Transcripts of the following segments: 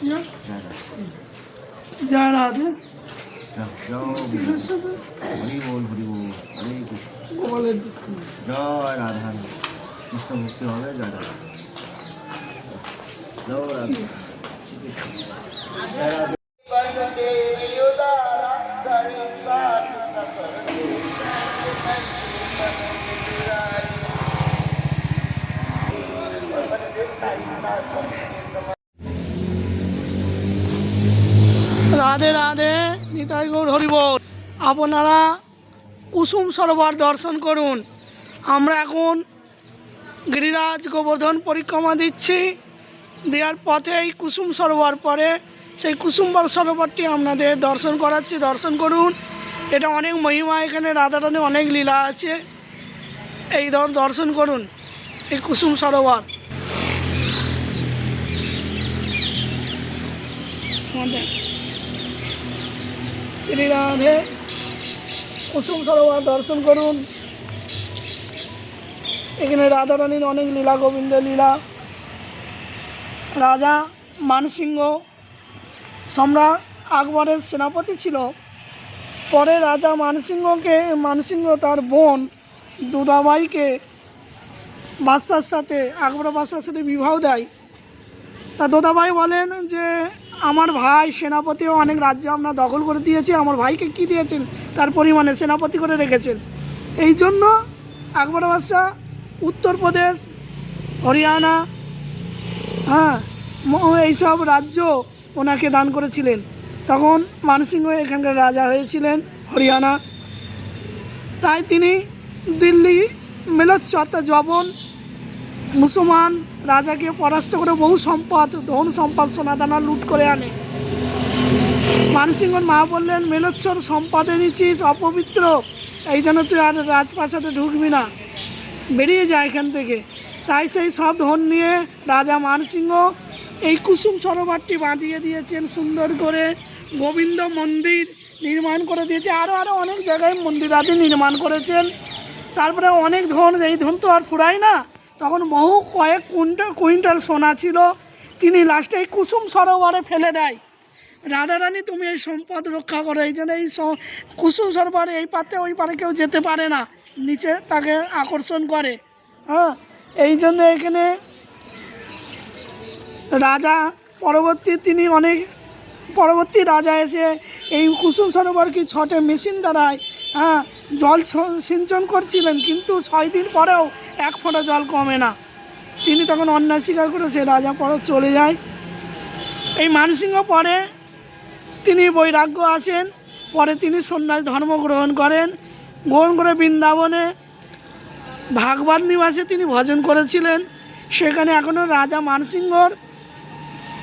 ইয়া, জয় রাধে হরি বল হরি বল হরে কৃষ্ণ জয় রাধা কৃষ্ণ মুক্তি হবে জয় রাধা জয় রাধা রাধে রাধে, নিতাই গৌর হরিবল। আপনারা কুসুম সরোবর দর্শন করুন। আমরা এখন গিরিরাজ গোবর্ধন পরিক্রমা দিচ্ছি। দেওয়ার পথেই কুসুম সরোবর পরে সেই কুসুম সরোবরটি আপনাদের দর্শন করাচ্ছি, দর্শন করুন। এটা অনেক মহিমা, এখানে রাধারানী অনেক লীলা আছে। এই ধর দর্শন করুন এই কুসুম সরোবর। আমাদের শ্রী রাধে। কুসুম সরোবর দর্শন করুন। এখানে রাধারানীর অনেক লীলা গোবিন্দ লীলা। রাজা মানসিংহ সম্রাট আকবরের সেনাপতি ছিল। পরে রাজা মানসিংহকে, মানসিংহ তার বোন দুদাবাইকে বাদশার সাথে, আকবর বাদশার সাথে বিবাহ দেয়। তা দোদাভাই বলেন যে আমার ভাই সেনাপতিও অনেক রাজ্য আমরা দখল করে দিয়েছি, আমার ভাইকে কি দিয়েছেন? তার পরিমাণে সেনাপতি করে রেখেছেন। এই জন্য আকবর বাদশাহ উত্তরপ্রদেশ হরিয়ানা হ্যাঁ এইসব রাজ্য ওনাকে দান করেছিলেন। তখন মানসিংহ এখানকার রাজা হয়েছিলেন হরিয়ানা। তাই তিনি দিল্লি মেলচ্ছ অর্থাৎ জবন, মুসলমান রাজাকে পরাস্ত করে বহু সম্পদ, ধন সম্পদ সোনাদানা লুট করে আনে। মানসিংহন মা বললেন, মেলোচ্ছর সম্পদ এনেছিস অপবিত্র। এই জন্য তুই আর রাজপ্রাসাদে ঢুকবি না। বেরিয়ে যায় এখান থেকে। তাই সেই সব ধন নিয়ে রাজা মানসিংহ এই কুসুম সরোবরটি বাঁধিয়ে দিয়েছেন সুন্দর করে। গোবিন্দ মন্দির নির্মাণ করে দিয়েছে। আরও আরও অনেক জায়গায় মন্দির আদি নির্মাণ করেছেন। তারপরে অনেক ধন, এই ধন তো আর ফুরায় না। তখন বহু কয়েক কুইন্টাল কুইন্টাল সোনা ছিল। তিনি লাস্টে এই কুসুম সরোবরে ফেলে দেয়। রাধারানী, তুমি এই সম্পদ রক্ষা করো। এই জন্য এই কুসুম সরোবরে এই পাতে ওই পারে কেউ যেতে পারে না। নিচে তাকে আকর্ষণ করে। হ্যাঁ এই জন্য এখানে রাজা পরবর্তী তিনি অনেক পরবর্তী রাজা এসে এই কুসুম সরোবর কি ছটে মেশিন দ্বারায় হ্যাঁ জল সিঞ্চন করছিলেন, কিন্তু ছয় দিন পরেও এক ফোঁটা জল কমে না। তিনি তখন অন্যায় স্বীকার করে সে রাজা পরে চলে যায়। এই মানসিংহ পরে তিনি বৈরাগ্য আসেন, পরে তিনি সন্ন্যাস ধর্ম গ্রহণ করেন। গ্রহণ করে বৃন্দাবনে ভাগবত নিবাসে তিনি ভজন করেছিলেন। সেখানে এখনও রাজা মানসিংহর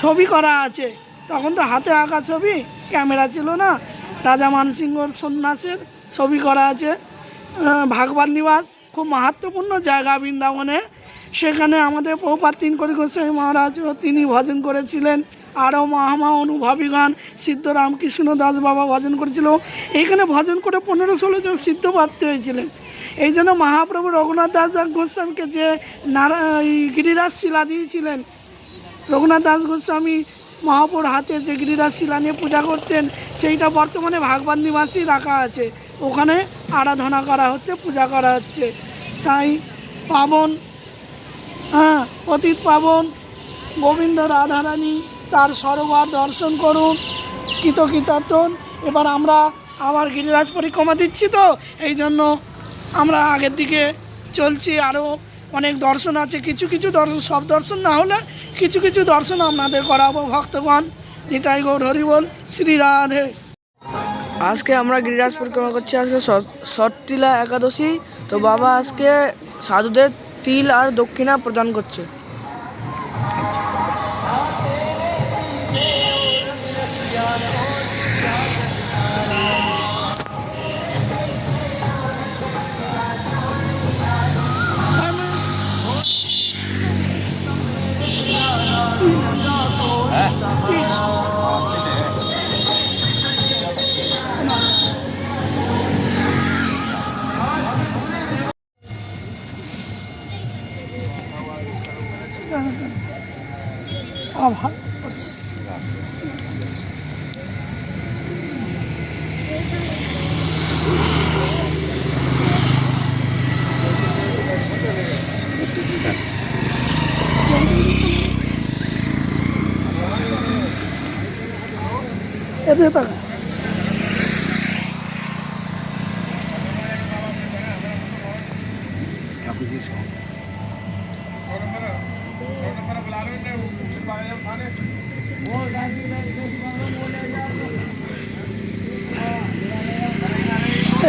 ছবি করা আছে। তখন তো হাতে আঁকা ছবি ক্যামেরা ছিল না। রাজা মানসিংহর সন্ন্যাসের ছবি করা আছে আহ, ভাগবত নিবাস খুব মাহাত্মপূর্ণ জায়গা বৃন্দাবনে। সেখানে আমাদের পৌপাত তিন করি গোস্বামী মহারাজও তিনি ভজন করেছিলেন। আরও মহামা অনুভাবীগণ সিদ্ধ রামকৃষ্ণ দাস বাবা ভজন করেছিল। এইখানে ভজন করে পনেরো ষোলো জন সিদ্ধপ্রাপ্ত হয়েছিলেন। এই জন্য মহাপ্রভু রঘুনাথ দাস গোস্বামীকে যে নারা গিরিরাজ শিলা দিয়েছিলেন রঘুনাথ দাস গোস্বামী মহাপুর হাতে যে গিরিরাজ শিলা নিয়ে পূজা করতেন, সেইটা বর্তমানে ভাগবান নিবাসী রাখা আছে। ওখানে আরাধনা করা হচ্ছে, পূজা করা হচ্ছে। তাই পাবন হ্যাঁ অতীত পাবন, গোবিন্দ রাধারানী তার সরোবর দর্শন করুন কৃত কৃতার্থন এবার আমরা আবার গিরিরাজ পরিক্রমা দিচ্ছি তো এই জন্য আমরা আগের দিকে চলছি আরও অনেক দর্শন আছে, কিছু কিছু দর্শন, সব দর্শন না হলে কিছু কিছু দর্শন আপনাদের করাবো। ভক্তগণ, নিতাই গৌর হরিবল শ্রী রাধে। আজকে আমরা গিরিরাজ পরিক্রমা করছি? আজকে সটটিলা একাদশী। তো বাবা আজকে সাধুদের তিল আর দক্ষিণা প্রদান করছে। 아, 한,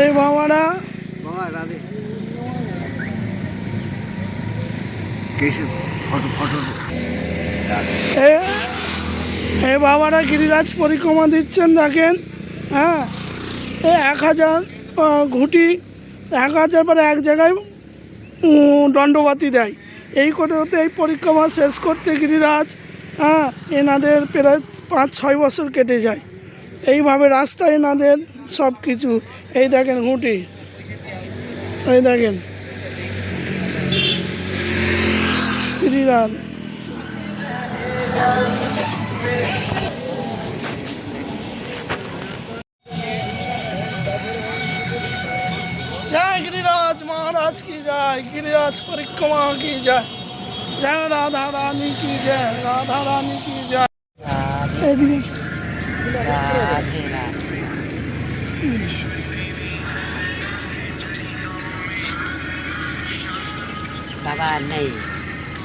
এই বাবারা এই বাবারা গিরিরাজ পরিক্রমা দিচ্ছেন দেখেন। হ্যাঁ এ এক হাজার ঘুটি এক হাজার পরে এক জায়গায় দণ্ডবাতি দেয়। এই করে হতে এই পরিক্রমা শেষ করতে গিরিরাজ হ্যাঁ এনাদের প্রায় পাঁচ, ছয় বছর কেটে যায়। এইভাবে রাস্তায় এনাদের সব কিছু এই দেখেন ঘুঁটি। এই দেখেন। শ্রীরাজ गिरिराज महाराज की जय, गिरिराज परिक्रमा की जय। जय राधा रानी की जय, राधा रानी की जय। बाबा नहीं,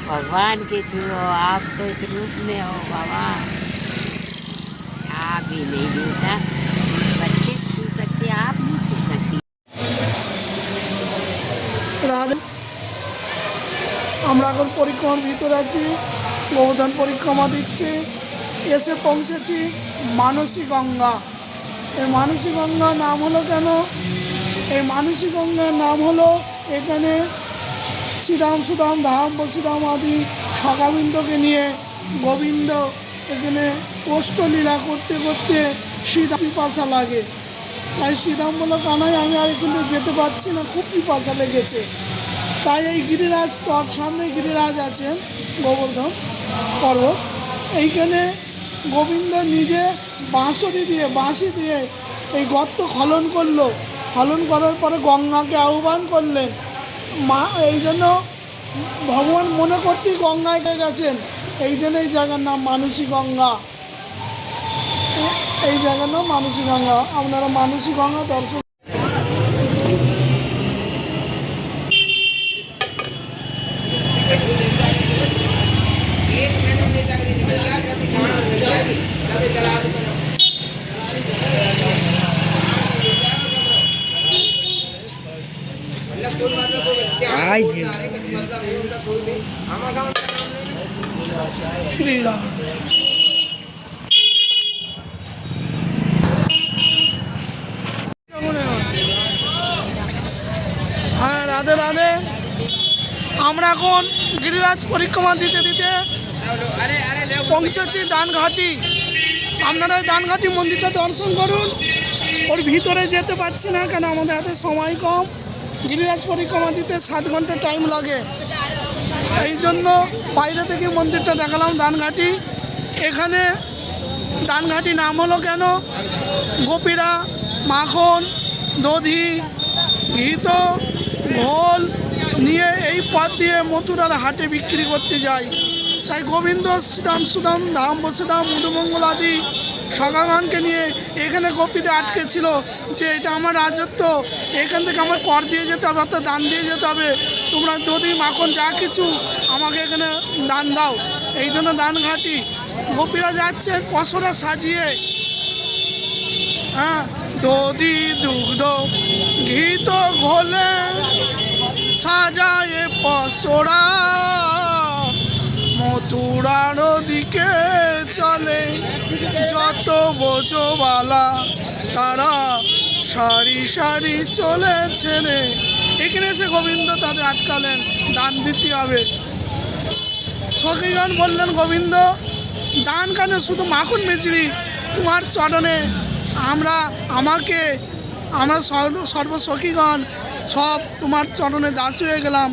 भगवान के छुओ आप तो इस रूप में हो बाबा आप भी नहीं, बेटा। পরিক্রমার ভিতরে আছি গোবর্ধন পরিক্রমা দিচ্ছি, এসে পৌঁছেছি মানসী গঙ্গা এই মানসী গঙ্গার নাম হলো কেন? এই মানসী গঙ্গার নাম হলো এখানে শ্রীরাম সুদাম ধাম বসুদাম আদি সখাবিন্দকে নিয়ে গোবিন্দ এখানে অষ্টলীলা করতে করতে সীতা পিপাসা লাগে। তাই শ্রীরাম বলো কানাই আমি আর এখানে যেতে পারছি না, খুব পিপাসা লেগেছে। তাই এই গিরিরাজ তার সামনে গিরিরাজ আছেন গোবর্ধন পর্বত। এইখানে গোবিন্দ নিজে বাঁশরি দিয়ে, বাঁশি দিয়ে এই গর্ত খলন করল। খনন করার পরে গঙ্গাকে আহ্বান করলেন। মা, এই জন্য ভগবান মনে করতেই গঙ্গায় গেছেন। এই জন্য এই জায়গার নাম মানসী গঙ্গা। এই জায়গার নাম মানসী গঙ্গা। আপনারা মানসী গঙ্গা দর্শন শ্রীরাম হ্যাঁ রাধে রাধে আমরা এখন গিরিরাজ পরিক্রমা দিতে দিতে পৌঁছেছি দানঘাটি। আপনারা দানঘাটি মন্দিরটা দর্শন করুন। ওর ভিতরে যেতে পারছি না কেন আমাদের হাতে সময় কম। গিরিরাজ পরিক্রমা দিতে সাত ঘণ্টা টাইম লাগে। এই জন্য বাইরে থেকে মন্দিরটা দেখালাম দানঘাটি। এখানে দানঘাটি নাম হলো কেন? গোপীরা, মাখন, দধি, ঘিত, ঘোল নিয়ে এই পথ দিয়ে মথুরার হাটে বিক্রি করতে যাই। তাই গোবিন্দ শ্রীরাম সুদাম ধাম বসুদাম মধুমঙ্গল আদি সখাগণকে নিয়ে এখানে গোপীতে আটকে ছিল যে এটা আমার রাজত্ব। এখান থেকে আমার কর দিয়ে যেতে হবে অর্থাৎ দান দিয়ে যেতে হবে। তোমরা যদি মাখন যা কিছু আমাকে এখানে দান দাও। এই জন্য দান ঘাটি। গোপীরা যাচ্ছে পশরা সাজিয়ে। হ্যাঁ দধি, দুগ্ধ, ঘি তো ঘোলে। সাজায় পশরা মথুরার দিকে চলে যত বোঝবালা, তারা সারি সারি চলেছে এখানে এসে গোবিন্দ তাদের আটকালেন, দান দিতে হবে। সখীগণ বললেন, গোবিন্দ, দান কানে? শুধু মাখন মেচড়ি তোমার চরণে আমরা, আমাকে, আমরা সর্ব- সর্বসখীগণ সব তোমার চরণে দাসী হয়ে গেলাম।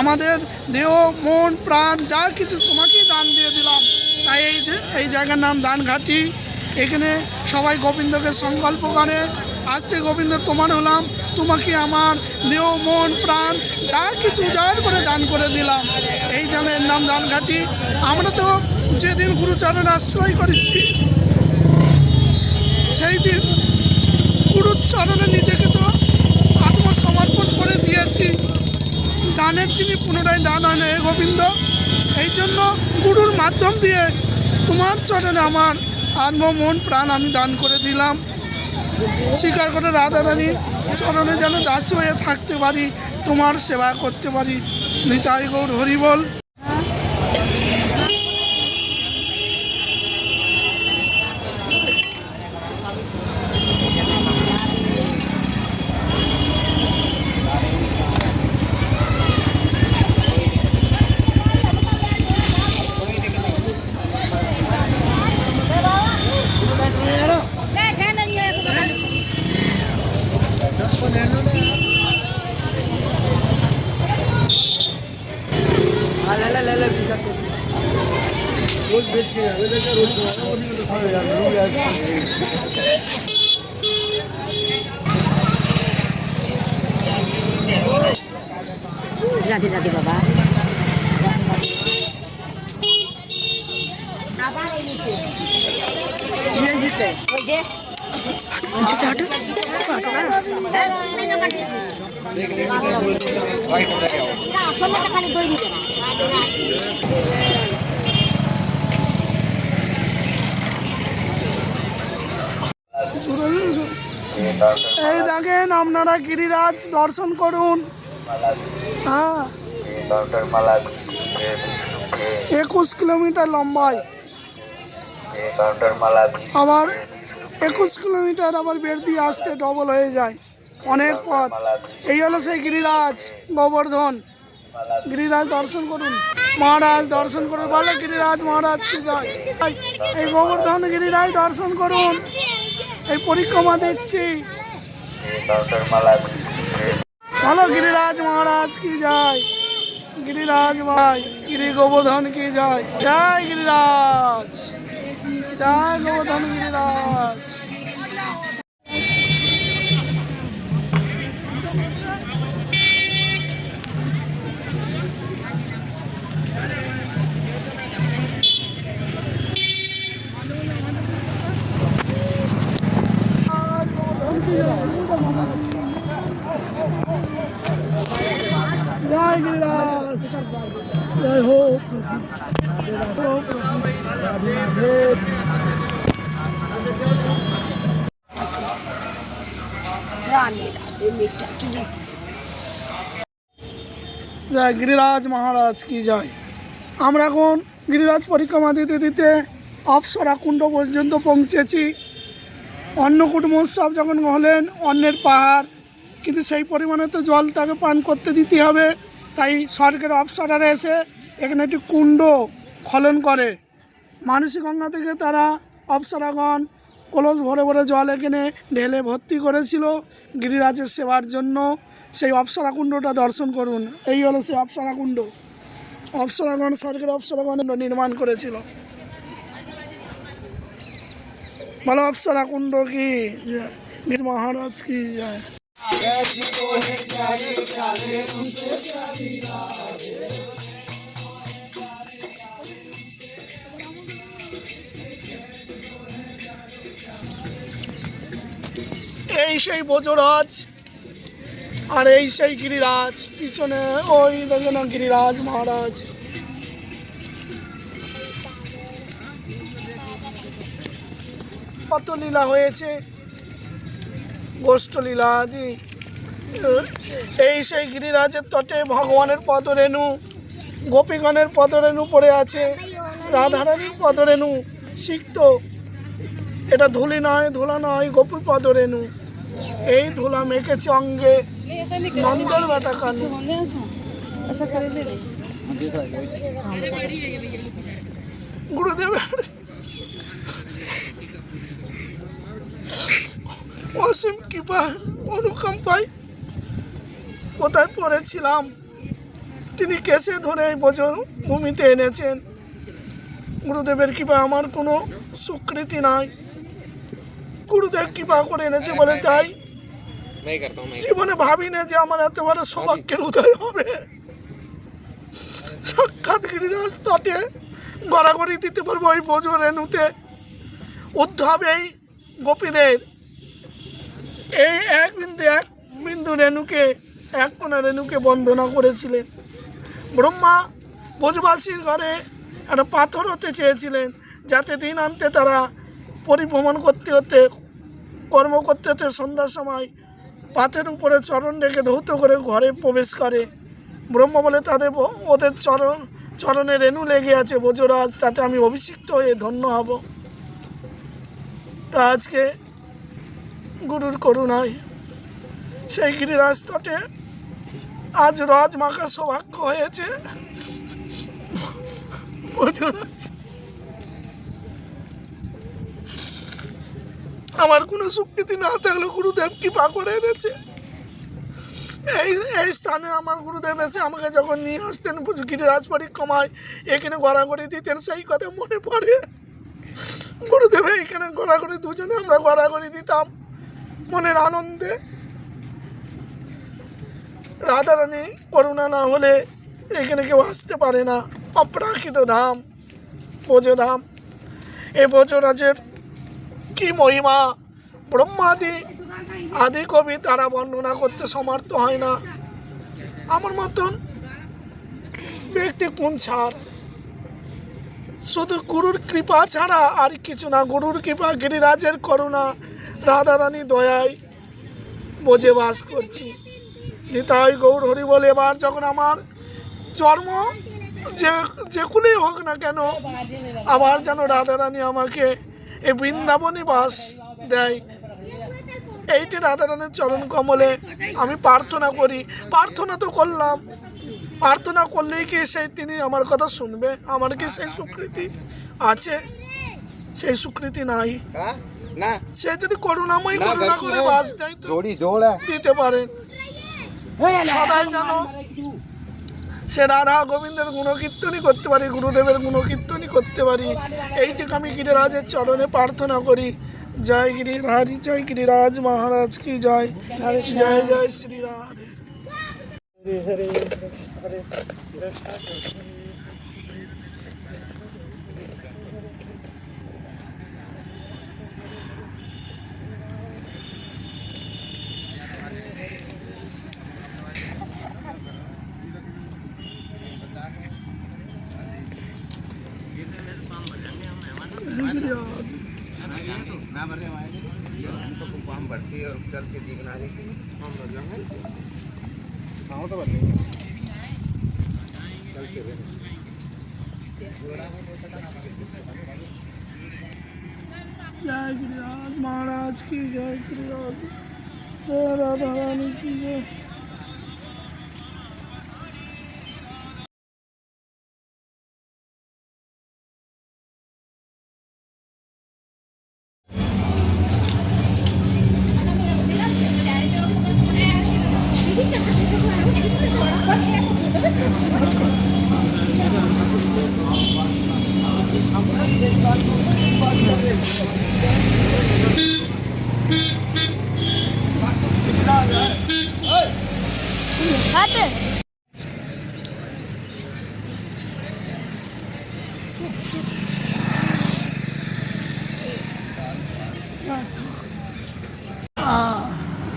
আমাদের দেহ, মন, প্রাণ, যা কিছু তোমাকেই দান দিয়ে দিলাম। তাই এই যে, এই জায়গার নাম দানঘাটি এখানে সবাই গোবিন্দকে সংকল্প করে আজকে গোবিন্দ তোমার হলাম। তোমাকে আমার দেহ, মন, প্রাণ, যা কিছু যার করে দান করে দিলাম। এই জানের নাম দানঘাটি আমরা তো যেদিন গুরুচরণ আশ্রয় করেছি, সেই দিন গুরুর চরণে নিজেকে তো আত্মসমর্পণ করে দিয়েছি পুনরায় দান হয় না হে গোবিন্দ। এই জন্য গুরুর মাধ্যম দিয়ে তোমার চরণে আমার আত্ম, মন, প্রাণ আমি দান করে দিলাম। স্বীকার করে রাধা রানী, চরণে যেন দাসী হয়ে থাকতে পারি, তোমার সেবা করতে পারি। নিতাই গৌর হরিবল। এই দেখেন আপনারা গিরিরাজ দর্শন করুন। হ্যাঁ। একুশ কিলোমিটার লম্বায়। আবার একুশ কিলোমিটার আবার বের দিয়ে আসতে ডবল হয়ে যায়। অনেক পথ। এই হলো সেই গিরিরাজ গোবর্ধন। গিরিরাজ দর্শন করুন। মহারাজ দর্শন করুন। বলো গিরিরাজ মহারাজ কি যায়। এই গোবর্ধন গিরিরাজ দর্শন করুন। এই পরিক্রমা দিচ্ছি বলো গিরিরাজ মহারাজ কি যায়? গিরিরাজ ভাই গিরি গোবর্ধন কি যায়? জয় গিরিরাজ। জয় গোবর্ধন গিরিরাজ জয় গিরিরাজ মহারাজ কি জয় আমরা এখন গিরিরাজ পরিক্রমা দিতে দিতে অপসরা কুণ্ড পর্যন্ত পৌঁছেছি। অন্নকূট মহোৎসব যখন হলেন অন্যের পাহাড়, কিন্তু সেই পরিমাণে তো জল তাকে পান করতে দিতে হবে। তাই স্বর্গের অপসরারা এসে এখানে একটি কুণ্ড খনন করে। মানসী গঙ্গা থেকে তারা অপসরাগণ কলস ভরে ভরে জল এখানে ঢেলে ভর্তি করেছিল গিরিরাজের সেবার জন্য। সেই অপসরা কুণ্ডটা দর্শন করুন। এই হলো সেই অপসরা কুণ্ড অপসরাগণ স্বর্গের অপসরাগণ নির্মাণ করেছিল। বলো অপসরা কুণ্ড কি। মহারাজ কি? যায় এই সেই বজরাজ আর এই সেই গিরিরাজ, পিছনে ওই দেখে না গিরিরাজ মহারাজ। কত লীলা হয়েছে, গোষ্ঠলীলা আদি। এই সেই গিরিরাজের তটে ভগবানের পদরেণু, গোপীগণের পদরেণু পড়ে আছে, রাধারানীর পদরেণু সিক্ত। এটা ধুলি নয়, ধুলা নয়, গোপী পদরেণু। এই ধুলা মেখেছে অঙ্গে। নন্দর বেটা কানু গুরুদেবের অসীম কৃপা অনুকম্পায় কোথায় পড়েছিলাম? তিনি কেসে ধরে এই বছর ভূমিতে এনেছেন। গুরুদেবের কৃপা আমার কোনো স্বীকৃতি নাই। গুরুদেব কৃপা করে এনেছে বলে তাই জীবনে ভাবি না যে আমার এত বড় সৌভাগ্যের উদয় হবে। সাক্ষাৎ গিরিরাজ তটে গড়াগড়ি দিতে পারব ওই বোঝো রেণুতে উদ্ধব এই গোপীদের এই এক বিন্দু এক বিন্দু রেণুকে এক কোনা রেণুকে বন্দনা করেছিলেন। ব্রহ্মা ভোজবাসীর ঘরে একটা পাথর হতে চেয়েছিলেন যাতে দিন আনতে তারা পরিভ্রমণ করতে হতে কর্ম করতে হতে সন্ধ্যার সময় পাথের উপরে চরণ রেখে ধৌত করে ঘরে প্রবেশ করে। ব্রহ্ম বলে, তাদের ওদের চরণ, চরণে রেণু লেগে আছে বোঝরাজ তাতে আমি অভিষিক্ত হয়ে ধন্য হব। তা আজকে গুরুর করুণায় সেই গিরিরাজ তটে আজ রাজ মাখা সৌভাগ্য হয়েছে। বোঝরাজ আমার কোনো স্বীকৃতি না থাকলে গুরুদেব কৃপা করে এনেছে। এই এই স্থানে আমার গুরুদেব এসে আমাকে যখন নিয়ে আসতেন গিরিরাজ পরিক্রমায় এখানে গড়াগড়ি দিতেন, সেই কথা মনে পড়ে। গুরুদেব এখানে গড়াগড়ি, দুজনে আমরা গড়াগড়ি দিতাম, মনের আনন্দে। রাধারানী, করুণা না হলে এখানে কেউ আসতে পারে না। অপ্রাকৃত ধাম বোঝধাম এই বোঝরাজের কি মহিমা? ব্রহ্মাদি আদি কবি তারা বর্ণনা করতে সমর্থ হয় না। আমার মতন ব্যক্তি কোন ছাড়? শুধু গুরুর কৃপা ছাড়া আর কিছু না, গুরুর কৃপা, গিরিরাজের করুণা, রাধারানী দয়ায় বোঝে বাস করছি। নিতাই গৌর হরি বলে এবার যখন আমার জন্ম যে যে কুলেই হোক না কেন, আমার যেন রাধারানী আমাকে এই বৃন্দাবনী বাস দেয়। এইটি রাধারানের চরণ কমলে আমি প্রার্থনা করি। প্রার্থনা তো করলাম। প্রার্থনা করলেই কি সেই তিনি আমার কথা শুনবে? আমার কি সেই স্বীকৃতি আছে? সেই স্বীকৃতি নাই। সে যদি করুণাময় করুণা করে বাস দেয় দিতে পারে। সবাই যেন সে রাধা গোবিন্দের গুণকীর্তনই করতে পারি গুরুদেবের গুণকীর্তনই করতে পারি এইটুকু আমি গিরিরাজের চরণে প্রার্থনা করি জয় গিরিরাজ জয় গিরিরাজ মহারাজ কি জয় জয় জয় শ্রী রাধে জয় গিরিরাজ মহারাজ কি জয় গিরিরাজ জয় রাধা রানী কি জয়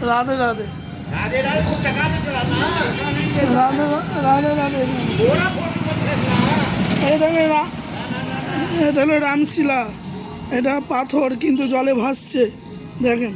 राधे राधे राधे राधे को टका दे थोड़ा ना राधे राधे राधे थोड़ा फोटो मत लेना ए देखो ना ए देखो रामशिला এটা পাথর কিন্তু জলে ভাসছে। দেখেন।